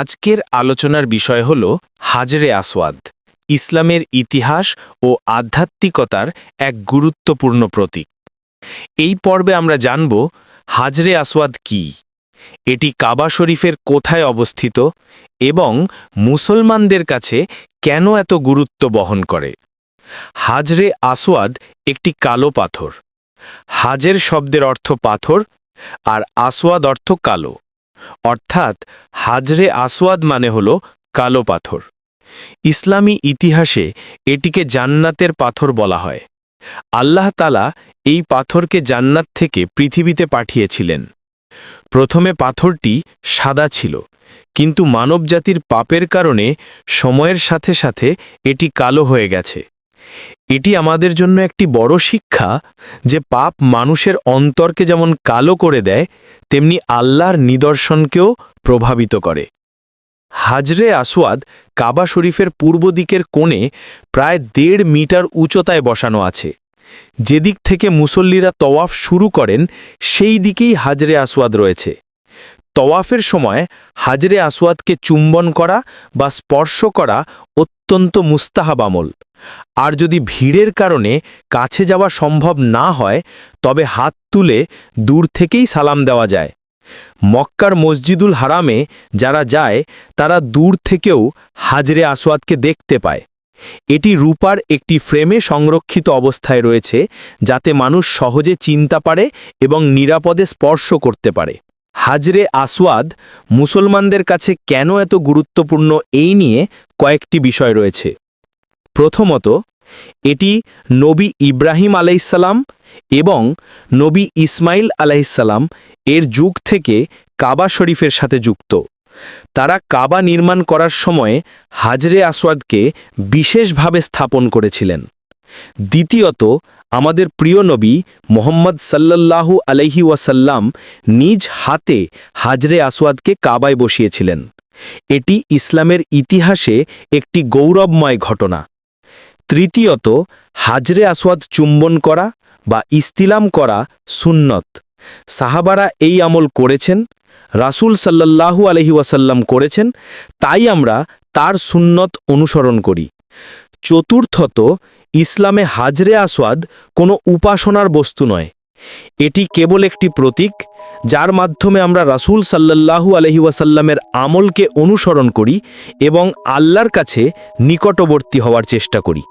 আজকের আলোচনার বিষয় হল হাজরে আসওয়াদ, ইসলামের ইতিহাস ও আধ্যাত্মিকতার এক গুরুত্বপূর্ণ প্রতীক। এই পর্বে আমরা জানব হাজরে আসওয়াদ কি, এটি কাবা শরীফের কোথায় অবস্থিত এবং মুসলমানদের কাছে কেন এত গুরুত্ব বহন করে। হাজরে আসওয়াদ একটি কালো পাথর, হাজের শব্দের অর্থ পাথর, আর আসওয়াদ অর্থ কালো। অর্থাৎ হাজরে আসওয়াদ মানে হল কালো পাথর। ইসলামী ইতিহাসে এটিকে জান্নাতের পাথর বলা হয়। আল্লাহ তালা এই পাথরকে জান্নাত থেকে পৃথিবীতে পাঠিয়েছিলেন। প্রথমে পাথরটি সাদা ছিল, কিন্তু মানবজাতির পাপের কারণে সময়ের সাথে সাথে এটি কালো হয়ে গেছে। এটি আমাদের জন্য একটি বড় শিক্ষা যে পাপ মানুষের অন্তরকে যেমন কালো করে দেয়, তেমনি আল্লাহর নিদর্শনকেও প্রভাবিত করে। হাজরে আসওয়াদ কাবা শরীফের পূর্ব দিকের কোণে প্রায় দেড় মিটার উচ্চতায় বসানো আছে। যেদিক থেকে মুসল্লিরা তওয়াফ শুরু করেন, সেই দিকেই হাজরে আসওয়াদ রয়েছে। তওয়াফের সময় হাজরে আসওয়াদকে চুম্বন করা বা স্পর্শ করা অত্যন্ত মুস্তাহাব আমল। আর যদি ভিড়ের কারণে কাছে যাওয়া সম্ভব না হয়, তবে হাত তুলে দূর থেকেই সালাম দেওয়া যায়। মক্কার মসজিদুল হারামে যারা যায়, তারা দূর থেকেও হাজরে আসওয়াদকে দেখতে পায়। এটি রূপার একটি ফ্রেমে সংরক্ষিত অবস্থায় রয়েছে, যাতে মানুষ সহজে চিন্তা পারে এবং নিরাপদে স্পর্শ করতে পারে। হাজরে আসওয়াদ মুসলমানদের কাছে কেন এত গুরুত্বপূর্ণ এই নিয়ে কয়েকটি বিষয় রয়েছে। প্রথমত, এটি নবী ইব্রাহিম আলাইসাল্লাম এবং নবী ইসমাইল আলাইসাল্লাম এর যুগ থেকে কাবা শরীফের সাথে যুক্ত। তারা কাবা নির্মাণ করার সময় হাজরে আসওয়াদকে বিশেষভাবে স্থাপন করেছিলেন। দ্বিতীয়ত, আমাদের প্রিয় নবী মোহাম্মদ সাল্লাল্লাহু আলহি ওয়াসাল্লাম নিজ হাতে হাজরে আসওয়াদকে কাবায় বসিয়েছিলেন। এটি ইসলামের ইতিহাসে একটি গৌরবময় ঘটনা। তৃতীয়ত, হাজরে আসওয়াদ চুম্বন করা বা ইস্তিলাম করা সুন্নত। সাহাবারা এই আমল করেছেন, রাসূল সাল্লাল্লাহু আলহি ওয়াসাল্লাম করেছেন, তাই আমরা তার সুন্নত অনুসরণ করি। চতুর্থত ইসলামে হাজরে আসওয়াদ কোনো উপাসনার বস্তু নয়। এটি কেবল একটি প্রতীক, যার মাধ্যমে আমরা রাসূল সাল্লাল্লাহু আলহি ওয়াসাল্লামের আমলকে অনুসরণ করি এবং আল্লাহর কাছে নিকটবর্তী হওয়ার চেষ্টা করি।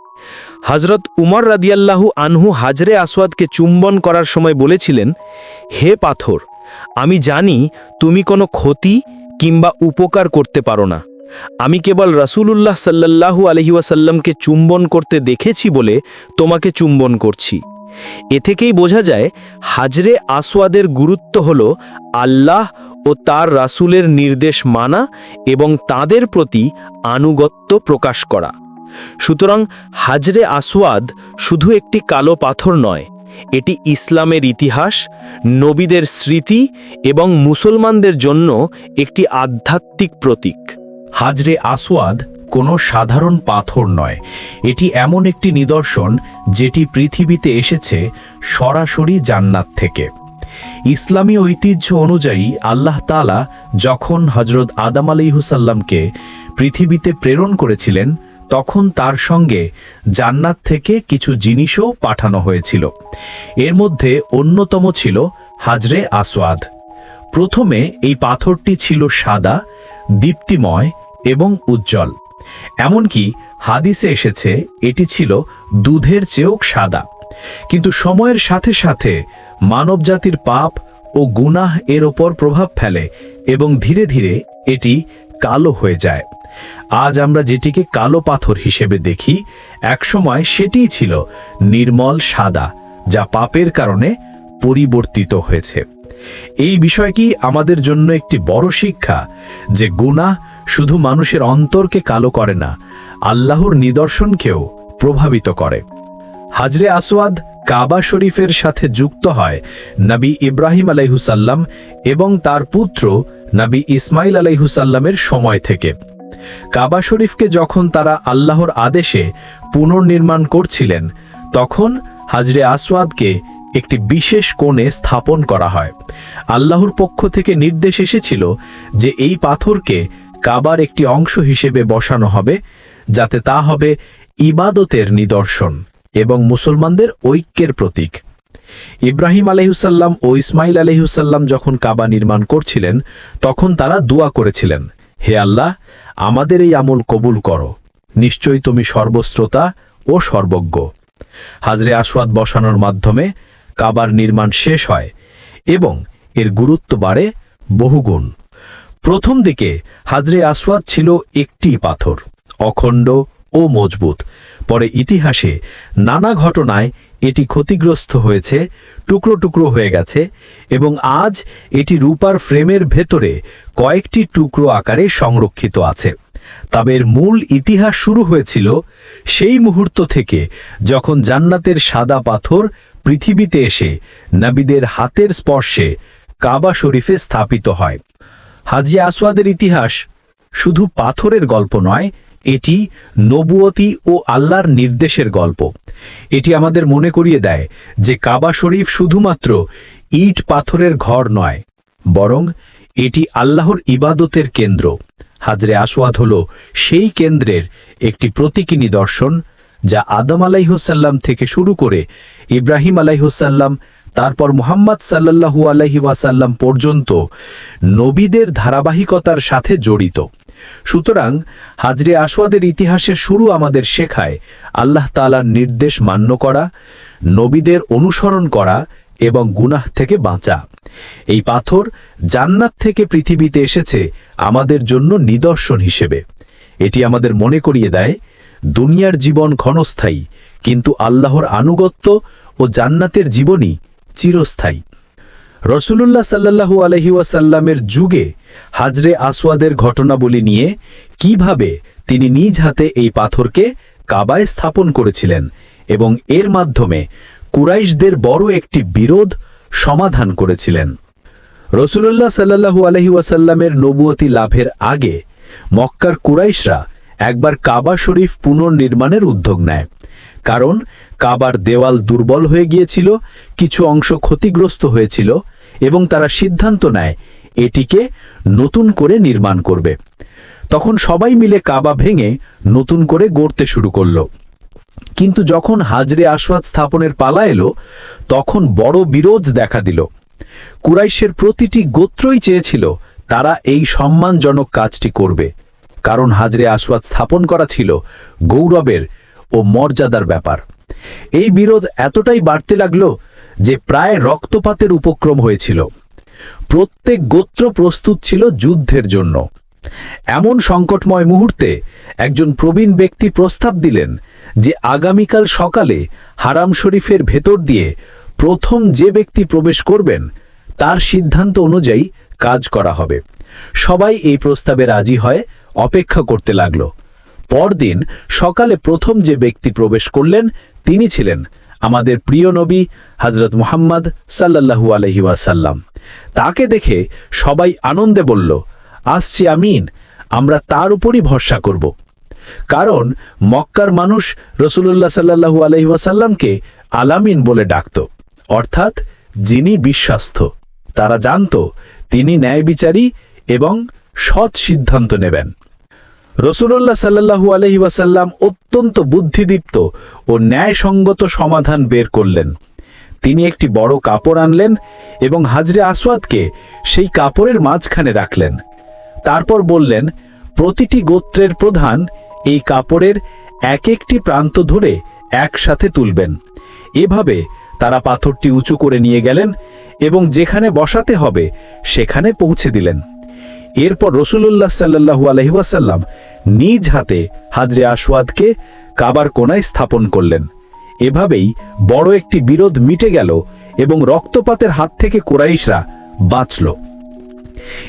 হজরত উমর রাদিয়াল্লাহু আনহু হাজরে আসওয়াদকে চুম্বন করার সময় বলেছিলেন, হে পাথর, আমি জানি তুমি কোনো ক্ষতি কিংবা উপকার করতে পারো না। আমি কেবল রাসূলুল্লাহ সাল্লাল্লাহু আলহিউসাল্লামকে চুম্বন করতে দেখেছি বলে তোমাকে চুম্বন করছি। এ থেকেই বোঝা যায়, হাজরে আসওয়াদের গুরুত্ব হল আল্লাহ ও তার রাসূলের নির্দেশ মানা এবং তাদের প্রতি আনুগত্য প্রকাশ করা। সুতরাং হাজরে আসওয়াদ শুধু একটি কালো পাথর নয়, এটি ইসলামের ইতিহাস, নবীদের স্মৃতি এবং মুসলমানদের জন্য একটি আধ্যাত্মিক প্রতীক। হাজরে আসওয়াদ কোনো সাধারণ পাথর নয়। এটি এমন একটি নিদর্শন যেটি পৃথিবীতে এসেছে সরাসরি জান্নাত থেকে। ইসলামী ঐতিহ্য অনুযায়ী আল্লাহ তালা যখন হজরত আদাম আলিহুসাল্লামকে পৃথিবীতে প্রেরণ করেছিলেন, তখন তার সঙ্গে জান্নাত থেকে কিছু জিনিসও পাঠানো হয়েছিল। এর মধ্যে অন্যতম ছিল হাজরে আসওয়াদ। প্রথমে এই পাথরটি ছিল সাদা, দীপ্তিময় এবং উজ্জ্বল। এমনকি হাদিসে এসেছে, এটি ছিল দুধের চেয়েও সাদা। কিন্তু সময়ের সাথে সাথে মানবজাতির পাপ ও গুনাহ এর ওপর প্রভাব ফেলে এবং ধীরে ধীরে এটি কালো হয়ে যায়। আজ আমরা যেটিকে কালো পাথর হিসেবে দেখি, একসময় সেটিই ছিল নির্মল সাদা, যা পাপের কারণে পরিবর্তিত হয়েছে। এই বিষয়টি আমাদের জন্য একটি বড় শিক্ষা যে গুনাহ শুধু মানুষের অন্তরকে কালো করে না, আল্লাহর নিদর্শনকেও প্রভাবিত করে। হাজরে আসওয়াদ কাবা শরীফের সাথে যুক্ত হয় নবী ইব্রাহিম আলাইহুসাল্লাম এবং তার পুত্র নবী ইসমাইল আলাইহুসাল্লামের সময় থেকে। কাবা শরীফকে যখন তারা আল্লাহর আদেশে পুনর্নির্মাণ করছিলেন, তখন হাজরে আসওয়াদকে একটি বিশেষ কোণে স্থাপন করা হয়। আল্লাহর পক্ষ থেকে নির্দেশ এসেছিল যে এই পাথরকে কাবার একটি অংশ হিসেবে বসানো হবে, যাতে তা হবে ইবাদতের নিদর্শন এবং মুসলমানদের ঐক্যের প্রতীক। ইব্রাহিম আলহিউসাল্লাম ও ইসমাইল আলহিউসাল্লাম যখন কাবা নির্মাণ করছিলেন, তখন তারা দোয়া করেছিলেন, হে আল্লাহ, আমাদের এই আমল কবুল করো। নিশ্চয়ই তুমি সর্বশ্রোতা ও সর্বজ্ঞ। হাজরে আসওয়াদ বসানোর মাধ্যমে কাবার নির্মাণ শেষ হয় এবং এর গুরুত্ব বাড়ে বহুগুণ। প্রথম দিকে হাজরে আসওয়াদ ছিল একটি পাথর, অখণ্ড ও মজবুত। পরে ইতিহাসে নানা ঘটনায় এটি ক্ষতিগ্রস্ত হয়েছে, টুকরো টুকরো হয়ে গেছে এবং আজ এটি রূপার ফ্রেমের ভেতরে কয়েকটি টুকরো আকারে সংরক্ষিত আছে। তবে মূল ইতিহাস শুরু হয়েছিল সেই মুহূর্ত থেকে যখন জান্নাতের সাদা পাথর পৃথিবীতে এসে নাবিদের হাতের স্পর্শে কাবা শরীফে স্থাপিত হয়। হাজি আসওয়াদের ইতিহাস শুধু পাথরের গল্প নয়, এটি নবুয়তি ও আল্লাহর নির্দেশের গল্প। এটি আমাদের মনে করিয়ে দেয় যে কাবা শরীফ শুধুমাত্র ইট পাথরের ঘর নয়, বরং এটি আল্লাহর ইবাদতের কেন্দ্র। হাজরে আসওয়াদ হল সেই কেন্দ্রের একটি প্রতীকী নিদর্শন, যা আদম আলাইহুসাল্লাম থেকে শুরু করে ইব্রাহিম আলাইহুসাল্লাম তারপর মোহাম্মদ সাল্লাল্লাহু আলাইহি ওয়াসাল্লাম পর্যন্ত নবীদের ধারাবাহিকতার সাথে জড়িত। সুতরাং হাজরে আসওয়াদের ইতিহাসের শুরু আমাদের শেখায় আল্লাহ তাআলার নির্দেশ মান্য করা, নবীদের অনুসরণ করা এবং গুনাহ থেকে বাঁচা। এই পাথর জান্নাত থেকে পৃথিবীতে এসেছে আমাদের জন্য নিদর্শন হিসেবে। এটি আমাদের মনে করিয়ে দেয়, দুনিয়ার জীবন ক্ষণস্থায়ী, কিন্তু আল্লাহর আনুগত্য ও জান্নাতের জীবনই চিরস্থায়ী। রসুলুল্লাহ সাল্লাহু আলহি ওয়াসাল্লামের যুগে হাজরে আসওয়াদের ঘটনাবলী নিয়ে কীভাবে তিনি নিজ হাতে এই পাথরকে কাবায় স্থাপন করেছিলেন এবং এর মাধ্যমে কুরাইশদের বড় একটি বিরোধ সমাধান করেছিলেন। রসুলুল্লাহ সাল্লাহু আলহি ওয়াসাল্লামের নবুয়তি লাভের আগে মক্কার কুরাইশরা একবার কাবা শরীফ পুনর্নির্মাণের উদ্যোগ নেয়। কারণ, কাবার দেওয়াল দুর্বল হয়ে গিয়েছিল, কিছু অংশ ক্ষতিগ্রস্ত হয়েছিল এবং তারা সিদ্ধান্ত নেয়, এটিকে নতুন করে নির্মাণ করবে। তখন সবাই মিলে কাবা ভেঙে নতুন করে গড়তে শুরু করল। কিন্তু যখন হাজরে আসওয়াদ স্থাপনের পালা এলো, তখন বড় বিরোধ দেখা দিল। কুরাইশের প্রতিটি গোত্রই চেয়েছিল, তারা এই সম্মানজনক কাজটি করবে। কারণ হাজরে আসওয়াদ স্থাপন করা ছিল গৌরবের ও মর্যাদার ব্যাপার। এই বিরোধ এতটাই বাড়তে লাগল যে প্রায় রক্তপাতের উপক্রম হয়েছিল। প্রত্যেক গোত্র প্রস্তুত ছিল যুদ্ধের জন্য। এমন সংকটময় মুহূর্তে একজন প্রবীণ ব্যক্তি প্রস্তাব দিলেন যে আগামীকাল সকালে হারাম শরীফের ভেতর দিয়ে প্রথম যে ব্যক্তি প্রবেশ করবেন, তার সিদ্ধান্ত অনুযায়ী কাজ করা হবে। সবাই এই প্রস্তাবে রাজি হয় অপেক্ষা করতে লাগল। পরদিন সকালে প্রথম যে ব্যক্তি প্রবেশ করলেন, তিনি ছিলেন আমাদের প্রিয় নবী হজরত মুহাম্মদ সাল্লাহু আলহি ওয়াসাল্লাম। তাকে দেখে সবাই আনন্দে বলল, আসছি আমিন, আমরা তার উপরই ভরসা করব। কারণ মক্কার মানুষ রসুল্লাহ সাল্লাহু আলহি ওয়াসাল্লামকে আলামিন বলে ডাকত। অর্থাৎ যিনি বিশ্বাস্থ তারা জানত তিনি ন্যায় বিচারী এবং সৎ সিদ্ধান্ত নেবেন। রসুল্লাহ সাল্লাহু আলহি ওয়াসাল্লাম অত্যন্ত বুদ্ধিদীপ্ত ও ন্যায়সঙ্গত সমাধান বের করলেন। তিনি একটি বড় কাপড় আনলেন এবং হাজরে আসওয়াদকে সেই কাপড়ের মাঝখানে রাখলেন। তারপর বললেন, প্রতিটি গোত্রের প্রধান এই কাপড়ের এক একটি প্রান্ত ধরে একসাথে তুলবেন। এভাবে তারা পাথরটি উঁচু করে নিয়ে গেলেন এবং যেখানে বসাতে হবে সেখানে পৌঁছে দিলেন। এরপর রসুল্লাহ সাল্লাহু আলহিবাসাল্লাম নিজ হাতে হাজরে আসওয়াদকে কাবার কোনায় স্থাপন করলেন। এভাবেই বড় একটি বিরোধ মিটে গেল এবং রক্তপাতের হাত থেকে কোরাইশরা বাঁচল।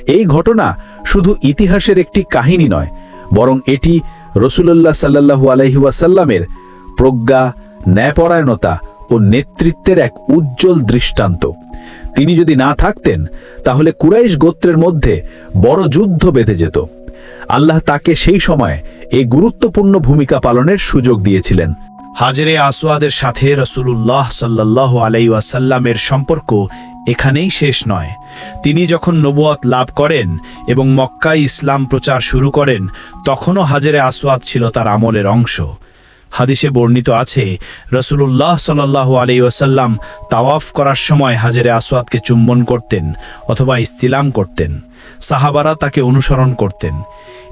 এই ঘটনা শুধু ইতিহাসের একটি কাহিনী নয়, বরং এটি রসুল্লাহ সাল্লাহু আলহিউসাল্লামের প্রজ্ঞা, ন্যায়পরায়ণতা ও নেতৃত্বের এক উজ্জ্বল দৃষ্টান্ত। তিনি যদি না থাকতেন, তাহলে কুরাইশ গোত্রের মধ্যে বড় যুদ্ধ বেঁধে যেত। আল্লাহ তাকে সেই সময় এই গুরুত্বপূর্ণ ভূমিকা পালনের সুযোগ দিয়েছিলেন। হাজরে আসওয়াদের সাথে রসুলুল্লাহ সাল্লাহ আলাই ওয়াসাল্লামের সম্পর্ক এখানেই শেষ নয়। তিনি যখন নবুয়ত লাভ করেন এবং মক্কায় ইসলাম প্রচার শুরু করেন, তখনও হাজরে আসওয়াদ ছিল তার আমলের অংশ। হাদিসে বর্ণিত আছে রসুল্লাহ সাল্লাহ আলী ওয়াসাল্লাম তাওয়াফ করার সময় হাজরে আসওয়াদকে চুম্বন করতেন অথবা ইস্তিলাম করতেন। সাহাবারা তাকে অনুসরণ করতেন।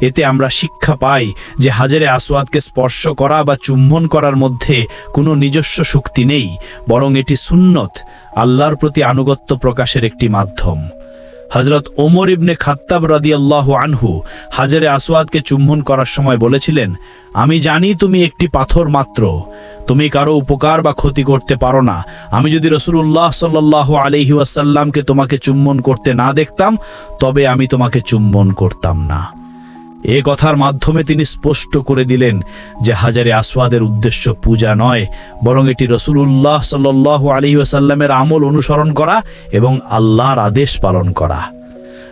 এতে আমরা শিক্ষা পাই যে হাজারে আসওয়াদকে স্পর্শ করা বা চুম্বন করার মধ্যে কোনো নিজস্ব শক্তি নেই, বরং এটি সুন্নত, আল্লাহর প্রতি আনুগত্য প্রকাশের একটি মাধ্যম। হজরত ওমর ইবনে খাত্তাব রদিয়াল্লাহ আনহু হাজারে আসওয়াদকে চুম্বন করার সময় বলেছিলেন, আমি জানি তুমি একটি পাথর মাত্র। তুমি কারও উপকার বা ক্ষতি করতে পারো না। আমি যদি রসুল্লাহ সাল্লাহ আলহি ওয়াসাল্লামকে তোমাকে চুম্বন করতে না দেখতাম, তবে আমি তোমাকে চুম্বন করতাম না। এ কথার মাধ্যমে তিনি স্পষ্ট করে দিলেন যে হাজারে আসওয়াদের উদ্দেশ্য পূজা নয়, বরং এটি রসুল্লাহ সাল্লাহ আলহি ওয়াসাল্লামের আমল অনুসরণ করা এবং আল্লাহর আদেশ পালন করা।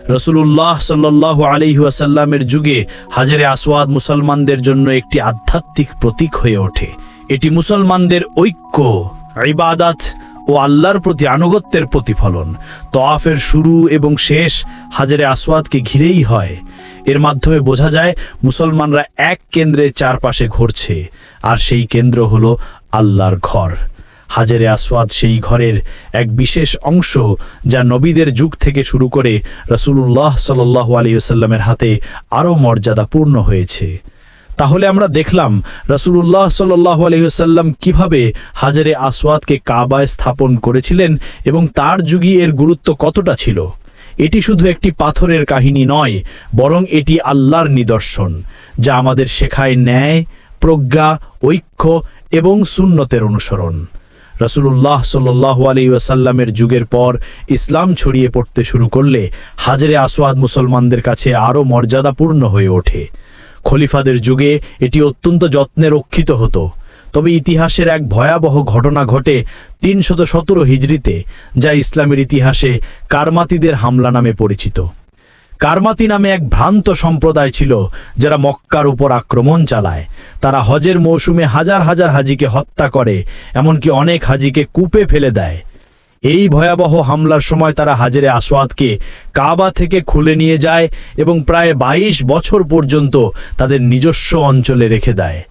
রসুল্লাহ সাল্লাহ আলহি ওয়াসাল্লামের যুগে হাজারে আসওয়াদ মুসলমানদের জন্য একটি আধ্যাত্মিক প্রতীক হয়ে ওঠে। এটি মুসলমানদের ঐক্য, ইবাদাত ও আল্লাহর প্রতি আনুগত্যের প্রতিফলন। তওয়াফের শুরু এবং শেষ হাজারে আসওয়াদকে ঘিরেই হয়। এর মাধ্যমে বোঝা যায় মুসলমানরা এক কেন্দ্রে চারপাশে ঘুরছে, আর সেই কেন্দ্র হল আল্লাহর ঘর। হাজারে আসওয়াদ সেই ঘরের এক বিশেষ অংশ যা নবীদের যুগ থেকে শুরু করে রসুল্লাহ সাল্লাহ আলিয়াল্লামের হাতে আরও মর্যাদাপূর্ণ হয়েছে। তাহলে আমরা দেখলাম রসুল্লাহ সাল্লাহ আলহিহাল্লাম কীভাবে হাজারে আসওয়াদকে কাবায় স্থাপন করেছিলেন এবং তার যুগী এর গুরুত্ব কতটা ছিল। এটি শুধু একটি পাথরের কাহিনী নয়, বরং এটি আল্লাহর নিদর্শন, যা আমাদের শেখায় ন্যায়, প্রজ্ঞা, ঐক্য এবং সুন্নতের অনুসরণ। রসুল্লাহ সাল্লাহ ওয়াসাল্লামের যুগের পর ইসলাম ছড়িয়ে পড়তে শুরু করলে হাজারে আসওয়াদ মুসলমানদের কাছে আরও মর্যাদাপূর্ণ হয়ে ওঠে। খলিফাদের যুগে এটি অত্যন্ত যত্নে রক্ষিত হতো। তবে ইতিহাসের এক ভয়াবহ ঘটনা ঘটে তিনশত সতেরো হিজড়িতে, যা ইসলামের ইতিহাসে কারমাতিদের হামলা নামে পরিচিত। কারমাতি নামে এক ভ্রান্ত সম্প্রদায় ছিল, যারা মক্কার উপর আক্রমণ চালায়। তারা হজের মৌসুমে হাজার হাজার হাজিকে হত্যা করে, এমনকি অনেক হাজিকে কূপে ফেলে দেয়। এই ভয়াবহ হামলার সময় তারা হাজেরে আসওয়াদকে কাবা থেকে খুলে নিয়ে যায় এবং প্রায় ২২ বছর পর্যন্ত তাদের নিজস্ব অঞ্চলে রেখে দেয়।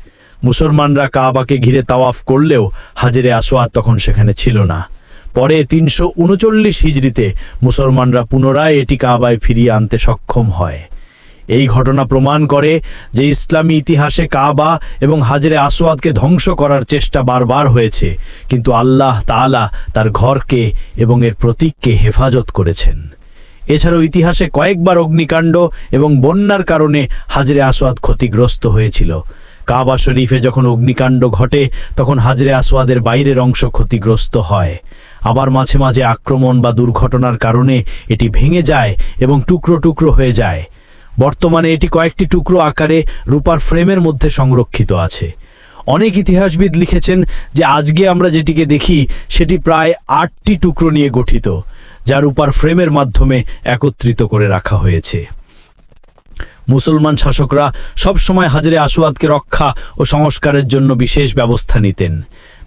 মুসলমানরা কাবাকে ঘিরে তাওয়াফ করলেও হাজেরে আসওয়াদ তখন সেখানে ছিল না। পরে তিনশো উনচল্লিশ হিজড়িতে মুসলমানরা পুনরায় এটি কাবায় ফিরিয়ে আনতে সক্ষম হয়। এই ঘটনা প্রমাণ করে যে ইসলামী ইতিহাসে কাবা এবং হাজরে আসওয়াদকে ধ্বংস করার চেষ্টা বারবার হয়েছে, কিন্তু আল্লাহ তাআলা তার ঘরকে এবং এর প্রতীককে হেফাজত করেছেন। এছাড়াও ইতিহাসে কয়েকবার অগ্নিকাণ্ড এবং বন্যার কারণে হাজরে আসওয়াদ ক্ষতিগ্রস্ত হয়েছিল। কাবা শরীফে যখন অগ্নিকাণ্ড ঘটে, তখন হাজরে আসওয়াদের বাইরের অংশ ক্ষতিগ্রস্ত হয়। আবার মাঝে মাঝে আক্রমণ বা দুর্ঘটনার কারণে এটি ভেঙে যায় এবং টুকরো টুকরো হয়ে যায়। বর্তমানে এটি কয়েকটি টুকরো আকারে রূপার ফ্রেমের মধ্যে সংরক্ষিত আছে। অনেক ইতিহাসবিদ লিখেছেন যে আজকে আমরা যেটিকে দেখি, সেটি প্রায় আটটি টুকরো নিয়ে গঠিত, যা রূপার ফ্রেমের মাধ্যমে একত্রিত করে রাখা হয়েছে। মুসলমান শাসকরা সবসময় হাজরে আসওয়াদকে রক্ষা ও সংস্কারের জন্য বিশেষ ব্যবস্থা নিতেন।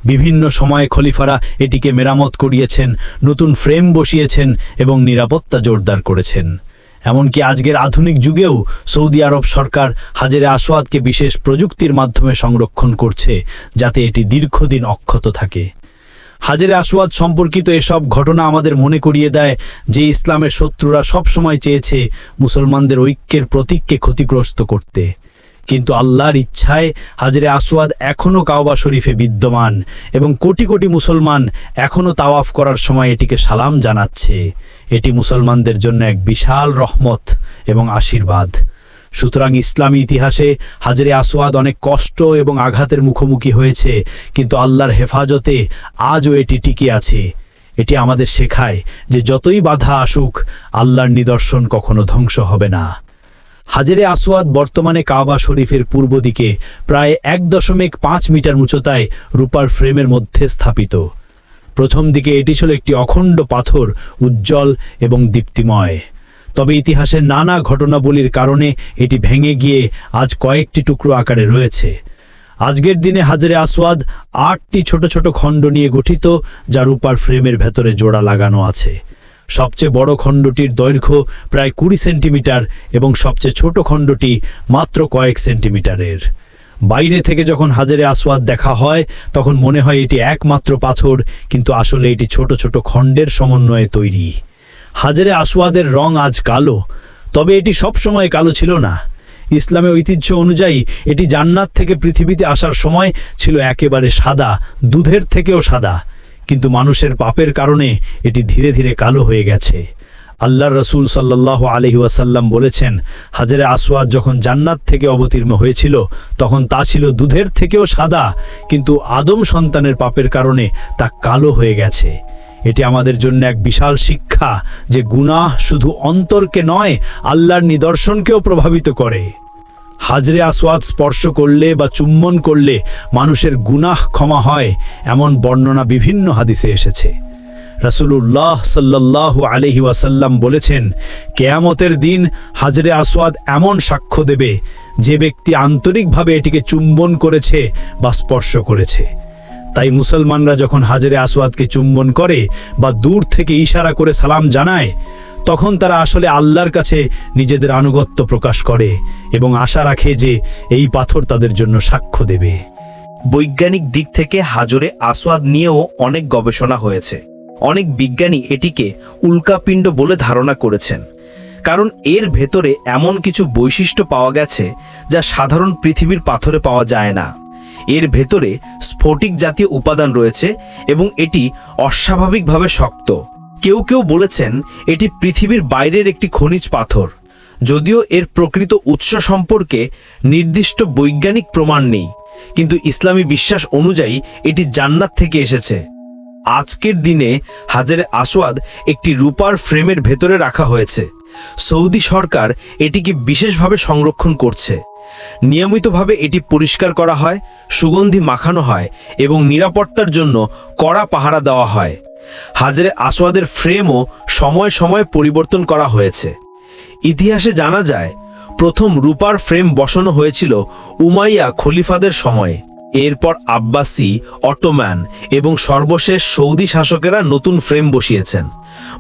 বিভিন্ন সময়ে খলিফারা এটিকে মেরামত করিয়েছেন, নতুন ফ্রেম বসিয়েছেন এবং নিরাপত্তা জোরদার করেছেন। এমনকি আজকের আধুনিক যুগেও সৌদি আরব সরকার হাজেরে আসওয়াদকে বিশেষ প্রযুক্তির মাধ্যমে সংরক্ষণ করছে, যাতে এটি দীর্ঘদিন অক্ষত থাকে। হাজেরে আসওয়াদ সম্পর্কিত এসব ঘটনা আমাদের মনে করিয়ে দেয় যে ইসলামের শত্রুরা সবসময় চেয়েছে মুসলমানদের ঐক্যের প্রতীককে ক্ষতিগ্রস্ত করতে। কিন্তু আল্লাহর ইচ্ছায় হাজরে আসওয়াদ এখনও কাওবা শরীফে বিদ্যমান এবং কোটি কোটি মুসলমান এখনও তাওয়াফ করার সময় এটিকে সালাম জানাচ্ছে। এটি মুসলমানদের জন্য এক বিশাল রহমত এবং আশীর্বাদ। সুতরাং ইসলামী ইতিহাসে হাজরে আসওয়াদ অনেক কষ্ট এবং আঘাতের মুখোমুখি হয়েছে, কিন্তু আল্লাহর হেফাজতে আজও এটি টিকে আছে। এটি আমাদের শেখায় যে যতই বাধা আসুক, আল্লাহর নিদর্শন কখনো ধ্বংস হবে না। হাজেরে আসওয়াদ বর্তমানে কাবা শরীফের পূর্ব দিকে প্রায় এক দশমিক পাঁচ মিটার উচ্চতায় রূপার ফ্রেমের মধ্যে স্থাপিত। প্রথম দিকে এটি ছিল একটি অখণ্ড পাথর, উজ্জ্বল এবং দীপ্তিময়। তবে ইতিহাসের নানা ঘটনাবলীর কারণে এটি ভেঙে গিয়ে আজ কয়েকটি টুকরো আকারে রয়েছে। আজকের দিনে হাজারে আসওয়াদ আটটি ছোট ছোট খণ্ড নিয়ে গঠিত যা রূপার ফ্রেমের ভেতরে জোড়া লাগানো আছে। সবচেয়ে বড় খণ্ডটির দৈর্ঘ্য প্রায় কুড়ি সেন্টিমিটার এবং সবচেয়ে ছোট খণ্ডটি মাত্র কয়েক সেন্টিমিটারের। বাইরে থেকে যখন হাজারে আসওয়াদ দেখা হয়, তখন মনে হয় এটি একমাত্র পাথর, কিন্তু আসলে এটি ছোট ছোট খণ্ডের সমন্বয়ে তৈরি। হাজারে আসওয়াদের রং আজ কালো, তবে এটি সবসময় কালো ছিল না। ইসলামের ঐতিহ্য অনুযায়ী এটি জান্নাত থেকে পৃথিবীতে আসার সময় ছিল একেবারে সাদা, দুধের থেকেও সাদা। কিন্তু মানুষের পাপের কারণে এটি ধীরে ধীরে কালো হয়ে গেছে। আল্লাহ রসুল সাল্লাহ আলহি ওয়াসাল্লাম বলেছেন, হাজারে আসওয়াদ যখন জান্নাত থেকে অবতীর্ণ হয়েছিল, তখন তা ছিল দুধের থেকেও সাদা, কিন্তু আদম সন্তানের পাপের কারণে তা কালো হয়ে গেছে। এটি আমাদের জন্য এক বিশাল শিক্ষা যে গুনাহ শুধু অন্তরকে নয়, আল্লাহর নিদর্শনকেও প্রভাবিত করে। হাজরে আসওয়াদ স্পর্শ করলে বা চুম্বন করলে মানুষের গুনাহ ক্ষমা হয়, এমন বর্ণনা বিভিন্ন হাদিসে এসেছে। রাসূলুল্লাহ সাল্লাল্লাহু আলাইহি ওয়াসাল্লাম বলেছেন, কেয়ামতের দিন হাজরে আসওয়াদ এমন সাক্ষ্য দেবে যে ব্যক্তি আন্তরিকভাবে এটিকে চুম্বন করেছে বা স্পর্শ করেছে। তাই মুসলমানরা যখন হাজরে আসওয়াদকে চুম্বন করে বা দূর থেকে ইশারা করে সালাম জানায়, তখন তারা আসলে আল্লাহর কাছে নিজেদের আনুগত্য প্রকাশ করে এবং আশা রাখে যে এই পাথর তাদের জন্য সাক্ষ্য দেবে। বৈজ্ঞানিক দিক থেকে হাজরে আসওয়াদ নিয়েও অনেক গবেষণা হয়েছে। অনেক বিজ্ঞানী এটিকে উল্কাপিণ্ড বলে ধারণা করেছেন। কারণ এর ভেতরে এমন কিছু বৈশিষ্ট্য পাওয়া গেছে যা সাধারণ পৃথিবীর পাথরে পাওয়া যায় না। এর ভেতরে স্ফটিক জাতীয় উপাদান রয়েছে এবং এটি অস্বাভাবিকভাবে শক্ত। কেউ কেউ বলেছেন এটি পৃথিবীর বাইরের একটি খনিজ পাথর। যদিও এর প্রকৃত উৎস সম্পর্কে নির্দিষ্ট বৈজ্ঞানিক প্রমাণ নেই, কিন্তু ইসলামী বিশ্বাস অনুযায়ী এটি জান্নাত থেকে এসেছে। আজকের দিনে হাজারে আসওয়াদ একটি রূপার ফ্রেমের ভেতরে রাখা হয়েছে। সৌদি সরকার এটিকে বিশেষভাবে সংরক্ষণ করছে। নিয়মিতভাবে এটি পরিষ্কার করা হয়, সুগন্ধি মাখানো হয় এবং নিরাপত্তার জন্য কড়া পাহারা দেওয়া হয়। হাজারে আসওয়াদের ফ্রেমও সময় সময় পরিবর্তন করা হয়েছে। ইতিহাসে জানা যায়, প্রথম রূপার ফ্রেম বসানো হয়েছিল উমাইয়া খলিফাদের সময়ে। এরপর আব্বাসি, অটোম্যান এবং সর্বশেষ সৌদি শাসকেরা নতুন ফ্রেম বসিয়েছেন।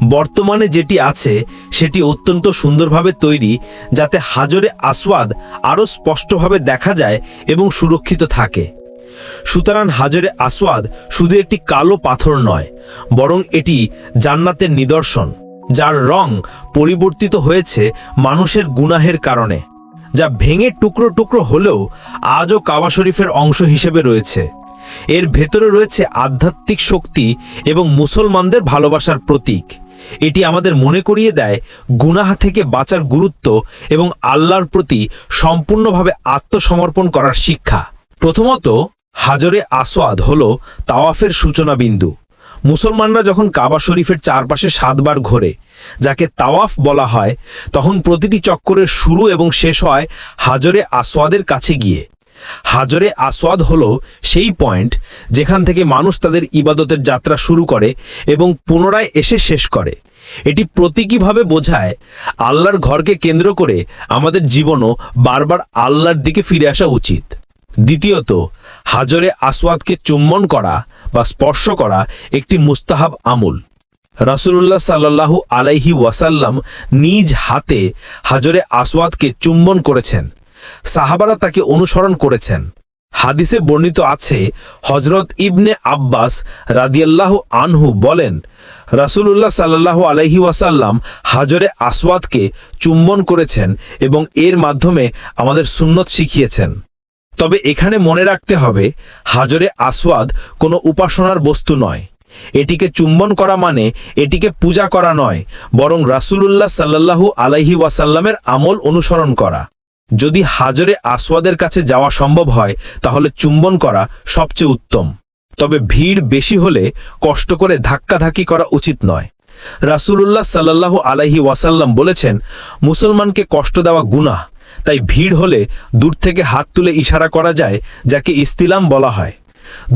বর্তমানে যেটি আছে, সেটি অত্যন্ত সুন্দরভাবে তৈরি, যাতে হাজরে আসওয়াদ আরও স্পষ্টভাবে দেখা যায় এবং সুরক্ষিত থাকে। সুতরাং হাজরে আসওয়াদ শুধু একটি কালো পাথর নয়, বরং এটি জান্নাতের নিদর্শন, যার রং পরিবর্তিত হয়েছে মানুষের গুনাহের কারণে। যা ভেঙে টুকরো টুকরো হলেও আজও কাবা শরীফের অংশ হিসেবে রয়েছে। এর ভেতরে রয়েছে আধ্যাত্মিক শক্তি এবং মুসলমানদের ভালোবাসার প্রতীক। এটি আমাদের মনে করিয়ে দেয় গুনাহা থেকে বাঁচার গুরুত্ব এবং আল্লাহর প্রতি সম্পূর্ণভাবে আত্মসমর্পণ করার শিক্ষা। প্রথমত, হাজরে আসওয়াদ হল তাওয়াফের সূচনা বিন্দু মুসলমানরা যখন কাবা শরীফের চারপাশে সাতবার ঘোরে, যাকে তাওয়াফ বলা হয়, তখন প্রতিটি চক্করের শুরু এবং শেষ হয় হাজরে আসওয়াদের কাছে গিয়ে। হাজরে আসওয়াদ হল সেই পয়েন্ট যেখান থেকে মানুষ তাদের ইবাদতের যাত্রা শুরু করে এবং পুনরায় এসে শেষ করে। এটি প্রতীকীভাবে বোঝায় আল্লাহর ঘরকে কেন্দ্র করে আমাদের জীবনও বারবার আল্লাহর দিকে ফিরে আসা উচিত। দ্বিতীয়ত, হাজরে আসওয়াদকে চুম্বন করা বা স্পর্শ করা একটি মুস্তাহাব আমল। রাসূলুল্লাহ সাল্লাল্লাহু আলাইহি ওয়াসাল্লাম নিজ হাতে হাজরে আসওয়াদকে চুম্বন করেছেন। সাহাবারা তাকে অনুসরণ করেছেন। হাদিসে বর্ণিত আছে হজরত ইবনে আব্বাস রাদিয়াল্লাহু আনহু বলেন, রাসূলুল্লাহ সাল্লাল্লাহু আলাইহি ওয়াসাল্লাম হাজরে আসওয়াদকে চুম্বন করেছেন এবং এর মাধ্যমে আমাদের সুন্নত শিখিয়েছেন। তবে এখানে মনে রাখতে হবে, হাজরে আসওয়াদ কোনো উপাসনার বস্তু নয়। এটিকে চুম্বন করা মানে এটিকে পূজা করা নয়, বরং রাসূলুল্লাহ সাল্লাল্লাহু আলাইহি ওয়াসাল্লামের আমল অনুসরণ করা। যদি হাজরে আসওয়াদের কাছে যাওয়া সম্ভব হয়, তাহলে চুম্বন করা সবচেয়ে উত্তম। তবে ভিড় বেশি হলে কষ্ট করে ধাক্কাধাক্কি করা উচিত নয়। রাসূলুল্লাহ সাল্লাল্লাহু আলাইহি ওয়াসাল্লাম বলেছেন, মুসলমানকে কষ্ট দেওয়া গুনাহ তাই ভিড় হলে দূর থেকে হাত তুলে ইশারা করা যায়, যাকে ইস্তিলাম বলা হয়।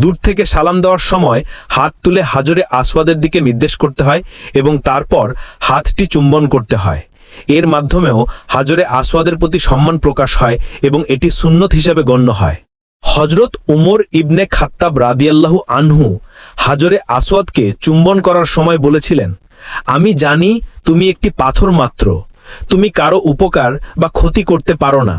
দূর থেকে সালাম দেওয়ার সময় হাত তুলে হাজরে আসওয়াদের দিকে নির্দেশ করতে হয় এবং তারপর হাতটি চুম্বন করতে হয়। এর মাধ্যমেও হাজরে আসওয়াদের প্রতি সম্মান প্রকাশ হয় এবং এটি সুন্নত হিসাবে গণ্য হয়। হজরত উমর ইবনে খাত্তাব রাদিয়াল্লাহু আনহু হাজরে আসওয়াদকে চুম্বন করার সময় বলেছিলেন, আমি জানি তুমি একটি পাথর মাত্র। তুমি কারও উপকার বা ক্ষতি করতে পারো না।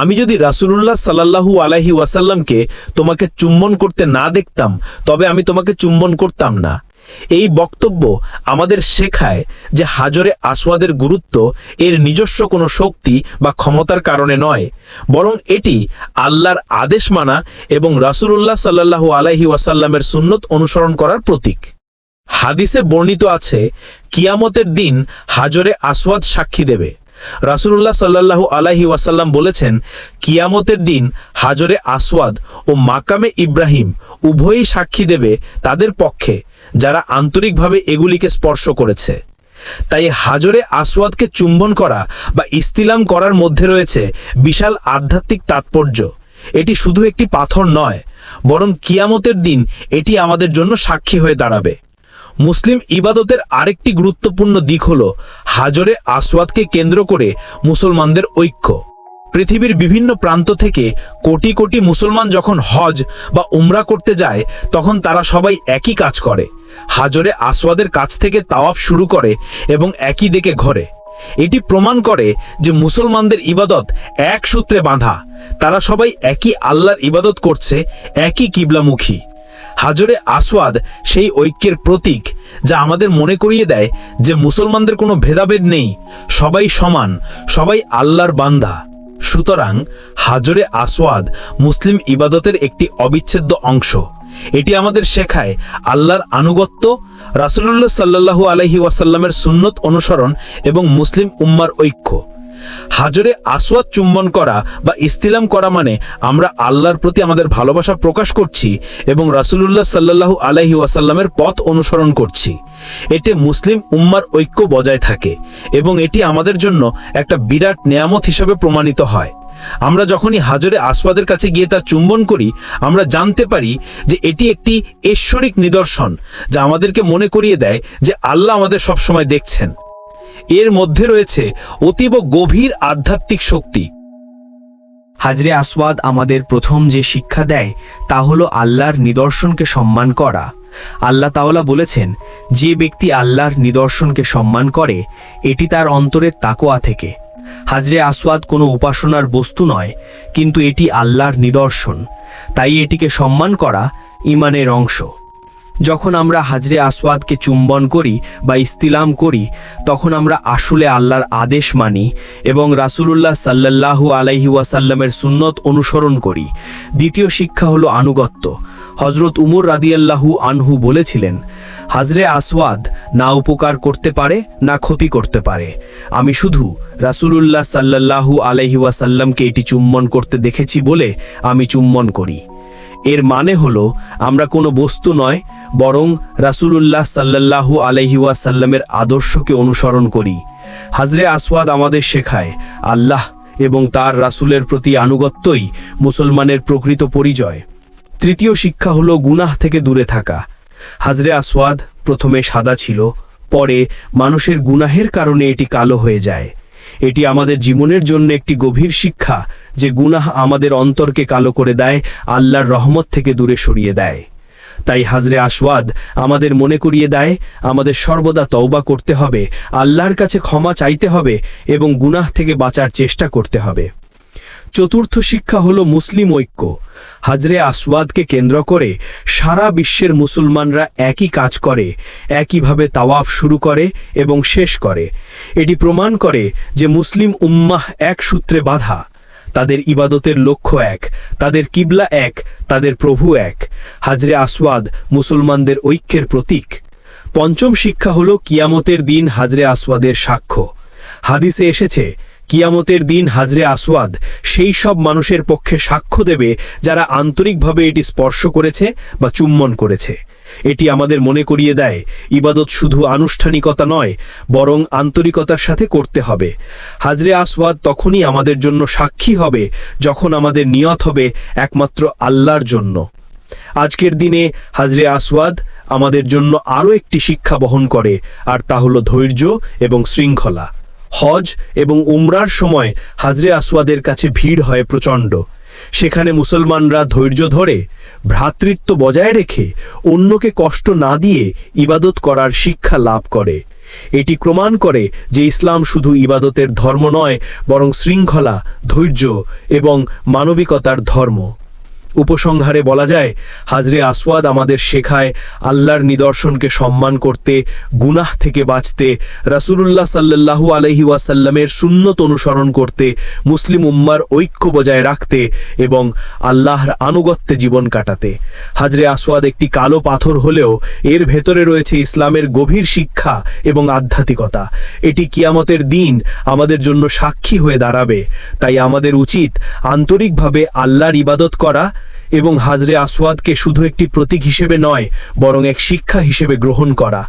আমি যদি রাসূলুল্লাহ সাল্লাল্লাহু আলাইহি ওয়াসাল্লামকে তোমাকে চুম্বন করতে না দেখতাম, তবে আমি তোমাকে চুম্বন করতাম না। এই বক্তব্য আমাদের শেখায় যে হাজরে আসওয়াদের গুরুত্ব এর নিজস্ব কোনো শক্তি বা ক্ষমতার কারণে নয়, বরং এটি আল্লাহর আদেশ মানা এবং রাসূলুল্লাহ সাল্লাল্লাহু আলাইহি ওয়াসাল্লামের সুন্নত অনুসরণ করার প্রতীক। হাদিসে বর্ণিত আছে, কিয়ামতের দিন হাজরে আসওয়াদ সাক্ষী দেবে। রাসূলুল্লাহ সাল্লাল্লাহু আলাইহি ওয়াসাল্লাম বলেছেন, কিয়ামতের দিন হাজরে আসওয়াদ ও মাকামে ইব্রাহিম উভয়ই সাক্ষী দেবে তাদের পক্ষে, যারা আন্তরিকভাবে এগুলিকে স্পর্শ করেছে। তাই হাজরে আসওয়াদকে চুম্বন করা বা ইস্তিলাম করার মধ্যে রয়েছে বিশাল আধ্যাত্মিক তাৎপর্য। এটি শুধু একটি পাথর নয়, বরং কিয়ামতের দিন এটি আমাদের জন্য সাক্ষী হয়ে দাঁড়াবে। মুসলিম ইবাদতের আরেকটি গুরুত্বপূর্ণ দিক হল হাজরে আসওয়াদকে কেন্দ্র করে মুসলমানদের ঐক্য। পৃথিবীর বিভিন্ন প্রান্ত থেকে কোটি কোটি মুসলমান যখন হজ বা উমরা করতে যায়, তখন তারা সবাই একই কাজ করে। হাজরে আসওয়াদের কাছ থেকে তাওয়াফ শুরু করে এবং একই দিকে ঘরে। এটি প্রমাণ করে যে মুসলমানদের ইবাদত এক সূত্রে বাঁধা। তারা সবাই একই আল্লাহর ইবাদত করছে, একই কিবলামুখী। হাজরে আসওয়াদ সেই ঐক্যের প্রতীক, যা আমাদের মনে করিয়ে দেয় যে মুসলমানদের কোনো ভেদাভেদ নেই, সবাই সমান, সবাই আল্লাহর বান্দা। সুতরাং হাজরে আসওয়াদ মুসলিম ইবাদতের একটি অবিচ্ছেদ্য অংশ। এটি আমাদের শেখায় আল্লাহর আনুগত্য, রাসূলুল্লাহ সাল্লাল্লাহু আলাইহি ওয়াসাল্লামের সুন্নত অনুসরণ এবং মুসলিম উম্মার ঐক্য। হাজরে আসওয়াদ চুম্বন করা বা ইস্তিলাম করা মানে আমরা আল্লাহর প্রতি আমাদের ভালোবাসা প্রকাশ করছি এবং রাসূলুল্লাহ সাল্লাল্লাহু আলাইহি ওয়াসাল্লামের পথ অনুসরণ করছি। এতে মুসলিম উম্মার ঐক্য বজায় থাকে এবং এটি আমাদের জন্য একটা বিরাট নেয়ামত হিসেবে প্রমাণিত হয়। আমরা যখনই হাজরে আসওয়াদের কাছে গিয়ে তা চুম্বন করি, আমরা জানতে পারি যে এটি একটি ঐশ্বরিক নিদর্শন যা আমাদেরকে মনে করিয়ে দেয় যে আল্লাহ আমাদের সবসময় দেখছেন। এর মধ্যে রয়েছে অতীব গভীর আধ্যাত্মিক শক্তি। হাজরে আসওয়াদ আমাদের প্রথম যে শিক্ষা দেয়, তা হলো আল্লাহর নিদর্শনকে সম্মান করা। আল্লাহ তাওলা বলেছেন, যে ব্যক্তি আল্লাহর নিদর্শনকে সম্মান করে, এটি তার অন্তরের তাকোয়া থেকে। হাজরে আসওয়াদ কোনো উপাসনার বস্তু নয়, কিন্তু এটি আল্লাহর নিদর্শন। তাই এটিকে সম্মান করা ইমানের অংশ। যখন আমরা হাজরে আসওয়াদকে চুম্বন করি বা ইস্তিলাম করি, তখন আমরা আসলে আল্লাহর আদেশ মানি এবং রাসূলুল্লাহ সাল্লাল্লাহু আলাইহি ওয়াসাল্লামের সুন্নত অনুসরণ করি। দ্বিতীয় শিক্ষা হলো আনুগত্য। হজরত উমর রাদিয়াল্লাহু আনহু বলেছিলেন, হাজরে আসওয়াদ না উপকার করতে পারে, না ক্ষতি করতে পারে। আমি শুধু রাসূলুল্লাহ সাল্লাল্লাহু আলাইহি ওয়াসাল্লামকে এটি চুম্বন করতে দেখেছি বলে আমি চুম্বন করি। এর মানে হলো, আমরা কোনো বস্তু নয় বরং রাসূলুল্লাহ সাল্লাল্লাহু আলাইহি ওয়াসাল্লামের আদর্শকে অনুসরণ করি। হাজরে আসওয়াদ আমাদের শেখায়, আল্লাহ এবং তার রাসূলের প্রতি আনুগত্যই মুসলমানের প্রকৃত পরিচয়। তৃতীয় শিক্ষা হলো গুনাহ থেকে দূরে থাকা। হাজরে আসওয়াদ প্রথমে সাদা ছিল, পরে মানুষের গুনাহের কারণে এটি কালো হয়ে যায়। এটি আমাদের জীবনের জন্য একটি গভীর শিক্ষা যে গুনাহ আমাদের অন্তরকে কালো করে দেয়, আল্লাহর রহমত থেকে দূরে সরিয়ে দেয়। তাই হাজরে আসওয়াদ আমাদের মনে করিয়ে দেয়, আমাদের সর্বদা তওবা করতে হবে, আল্লাহর কাছে ক্ষমা চাইতে হবে এবং গুনাহ থেকে বাঁচার চেষ্টা করতে হবে। চতুর্থ শিক্ষা হলো মুসলিম ঐক্য। হাজরে আসওয়াদকে কেন্দ্র করে সারা বিশ্বের মুসলমানরা একই কাজ করে, একইভাবে তাওয়াফ শুরু করে এবং শেষ করে। এটি প্রমাণ করে যে মুসলিম উম্মাহ এক সূত্রে বাধা। তাদের ইবাদতের লক্ষ্য এক, তাদের কিবলা এক, তাদের প্রভু এক। হাজরে আসওয়াদ মুসলমানদের ঐক্যের প্রতীক। পঞ্চম শিক্ষা হল কিয়ামতের দিন হাজরে আসওয়াদের সাক্ষ্য। হাদিসে এসেছে, কিয়ামতের দিন হাজরে আসওয়াদ সেই সব মানুষের পক্ষে সাক্ষ্য দেবে যারা আন্তরিকভাবে এটি স্পর্শ করেছে বা চুম্বন করেছে। এটি আমাদের মনে করিয়ে দেয়, ইবাদত শুধু আনুষ্ঠানিকতা নয়, বরং আন্তরিকতার সাথে করতে হবে। হাজরে আসওয়াদ তখনই আমাদের জন্য সাক্ষী হবে, যখন আমাদের নিয়ত হবে একমাত্র আল্লাহর জন্য। আজকের দিনে হাজরে আসওয়াদ আমাদের জন্য আরও একটি শিক্ষা বহন করে, আর তা হলো ধৈর্য এবং শৃঙ্খলা। হজ এবং উমরার সময় হাজরে আসওয়াদের কাছে ভিড় হয় প্রচণ্ড। সেখানে মুসলমানরা ধৈর্য ধরে, ভ্রাতৃত্ব বজায় রেখে অন্যকে কষ্ট না দিয়ে ইবাদত করার শিক্ষা লাভ করে। এটি প্রমাণ করে যে ইসলাম শুধু ইবাদতের ধর্ম নয়, বরং শৃঙ্খলা, ধৈর্য এবং মানবিকতার ধর্ম। উপসংহারে বলা যায়, হাজরে আসওয়াদ আমাদের শেখায় আল্লাহর নিদর্শনকে সম্মান করতে, গুনাহ থেকে বাঁচতে, রাসূলুল্লাহ সাল্লাল্লাহু আলহি ওয়াসাল্লামের সুন্নত অনুসরণ করতে, মুসলিম উম্মার ঐক্য বজায় রাখতে এবং আল্লাহর আনুগত্যে জীবন কাটাতে। হাজরে আসওয়াদ একটি কালো পাথর হলেও এর ভেতরে রয়েছে ইসলামের গভীর শিক্ষা এবং আধ্যাত্মিকতা। এটি কিয়ামতের দিন আমাদের জন্য সাক্ষী হয়ে দাঁড়াবে। তাই আমাদের উচিত আন্তরিকভাবে আল্লাহর ইবাদত করা এবং হাজরে আসওয়াদকে শুধু একটি প্রতীক হিসেবে নয়, বরং এক শিক্ষা হিসেবে গ্রহণ করা।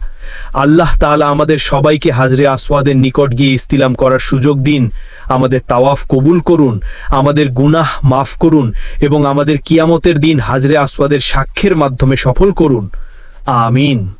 আল্লাহ তাআলা আমাদের সবাইকে হাজরে আসওয়াদের নিকট গিয়ে ইস্তিলাম করার সুযোগ দিন, আমাদের তাওয়াফ কবুল করুন, আমাদের গুনাহ মাফ করুন এবং আমাদের কিয়ামতের দিন হাজরে আসওয়াদের সাক্ষ্যের মাধ্যমে সফল করুন। আমিন।